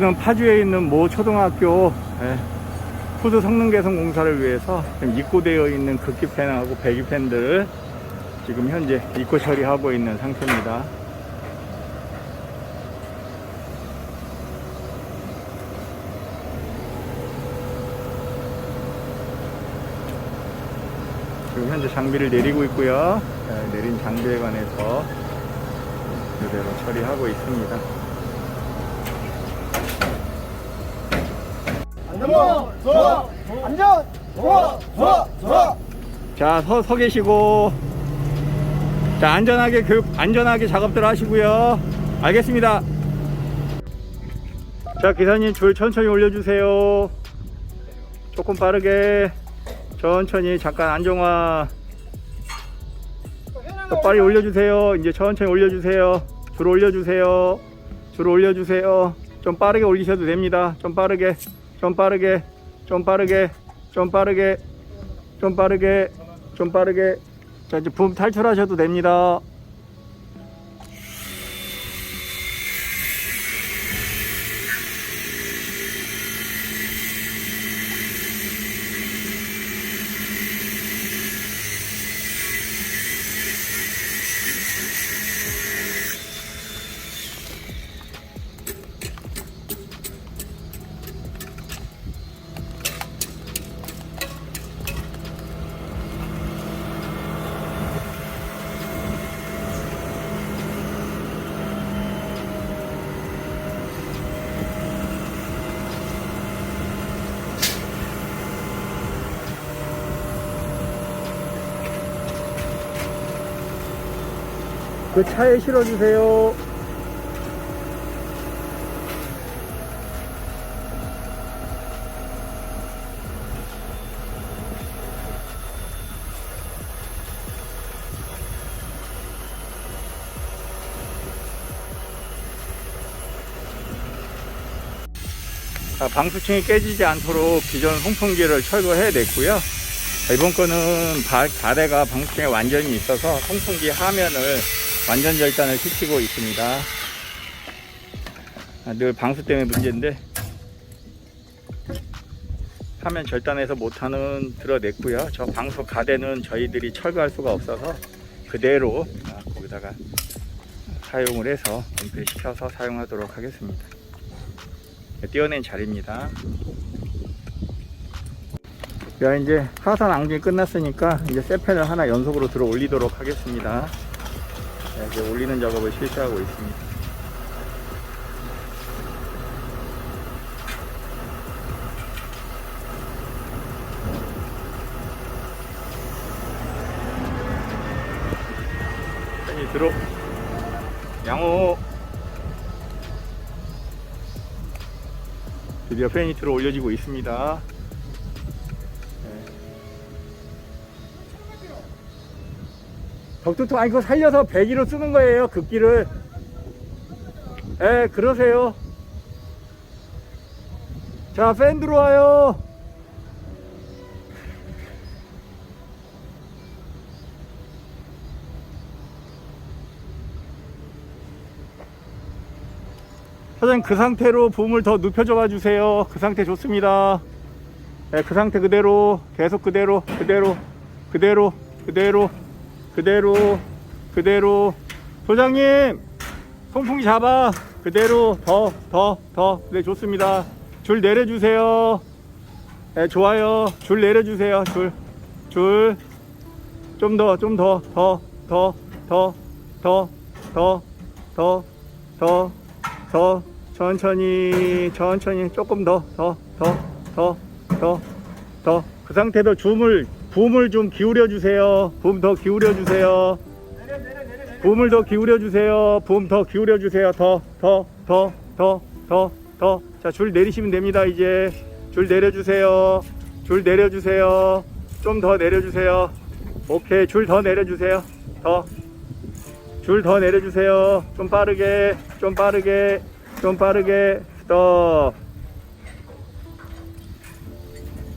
지금 파주에 있는 모 초등학교 예, 후드 성능 개선 공사를 위해서 지금 입고되어 있는 극기팬하고 배기팬들 지금 현재 입고 처리하고 있는 상태입니다. 지금 현재 장비를 내리고 있고요. 예, 내린 장비에 관해서 그대로 처리하고 있습니다. 자, 서, 서 계시고. 자, 안전하게 교육, 안전하게 작업들 하시고요. 알겠습니다. 자, 기사님 줄 천천히 올려주세요. 조금 빠르게. 천천히 잠깐 안정화. 또 빨리 올려주세요. 이제 천천히 올려주세요. 줄 올려주세요. 줄 올려주세요. 좀 빠르게 올리셔도 됩니다. 좀 빠르게. 좀 빠르게. 좀 빠르게. 좀 빠르게. 좀 빠르게 좀 빠르게 자 이제 붐 탈출하셔도 됩니다 그 차에 실어주세요 아, 방수층이 깨지지 않도록 기존 송풍기를 철거해 냈고요. 이번 거는 바, 바대가 방수층에 완전히 있어서 송풍기 하면을 완전 절단을 시키고 있습니다. 아, 늘 방수 때문에 문제인데 화면 절단해서 못하는 드러냈고요. 저 방수 가대는 저희들이 철거할 수가 없어서 그대로 아, 거기다가 사용을 해서 은폐시켜서 사용하도록 하겠습니다. 띄어낸 자리입니다. 자 이제 하산 앙증이 끝났으니까 이제 세펜을 하나 연속으로 들어 올리도록 하겠습니다. 자, 이제 올리는 작업을 실시하고 있습니다. 펜이 들어 양호 드디어 들어 올려지고 있습니다. 덕투투 아니 그거 살려서 배기로 쓰는 거예요 급기를. 예 그러세요. 자 팬 들어와요. 사장님 그 상태로 붐을 더 눕혀줘 봐 주세요. 그 상태 좋습니다. 예, 그 상태 그대로 계속 그대로 그대로 그대로 그대로 그대로 그대로 소장님 송풍기 잡아 그대로 더 더 더네 좋습니다 줄 내려주세요 네 좋아요 줄 내려주세요 줄 줄 좀 더 좀 더 더 더 더 더 더 더 더 더 천천히 천천히 조금 더 더 더 더 더 더 그 상태도 줌을 붐을 좀 기울여 주세요. 붐 더 기울여 주세요. 붐을 더 기울여 주세요. 붐 더 기울여 주세요. 더, 더, 더, 더, 더, 더. 자, 줄 내리시면 됩니다. 이제 줄 내려 주세요. 줄 내려 주세요. 좀 더 내려 주세요. 오케이. 줄 더 내려 주세요. 더. 줄 더 내려 주세요. 좀 빠르게. 좀 빠르게. 좀 빠르게. 스톱.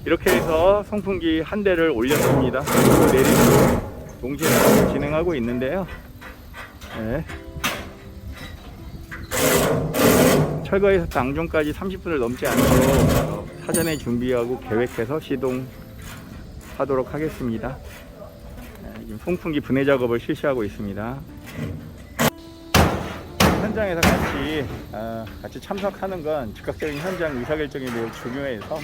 이렇게 해서 송풍기 한 대를 올렸습니다. 내리는 동시에 진행하고 있는데요. 네. 철거에서 방종까지 30분을 넘지 않도록 사전에 준비하고 계획해서 시동하도록 하겠습니다. 네, 지금 송풍기 분해 작업을 실시하고 있습니다. 현장에서 같이 아, 같이 참석하는 건 즉각적인 현장 의사결정이 매우 중요해서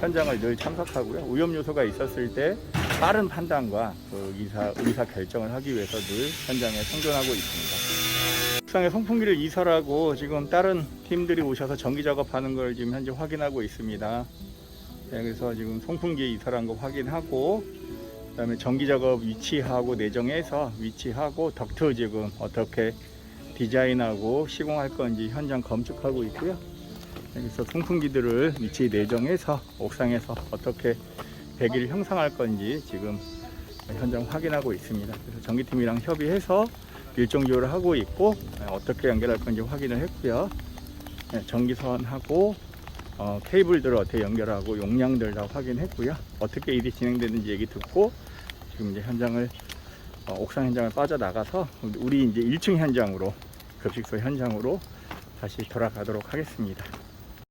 현장을 늘 참석하고요. 위험 요소가 있었을 때 빠른 판단과 그 의사 의사 결정을 하기 위해서 늘 현장에 생존하고 있습니다. 옥상에 송풍기를 이설하고 지금 다른 팀들이 오셔서 전기 작업하는 걸 지금 현재 확인하고 있습니다. 네, 그래서 지금 송풍기 이설한 거 확인하고 그다음에 전기 작업 위치하고 내정해서 위치하고 덕트 지금 어떻게 디자인하고 시공할 건지 현장 검축하고 있고요. 여기서 송풍기들을 위치 내정해서 옥상에서 어떻게 배기를 형성할 건지 지금 현장 확인하고 있습니다. 그래서 전기팀이랑 협의해서 일정 조율을 하고 있고 네, 어떻게 연결할 건지 확인을 했고요. 네, 전기선하고 어, 케이블들을 어떻게 연결하고 용량들 다 확인했고요. 어떻게 일이 진행되는지 얘기 듣고 지금 이제 현장을 어, 옥상 현장을 빠져나가서 우리 이제 1층 현장으로 급식소 현장으로 다시 돌아가도록 하겠습니다.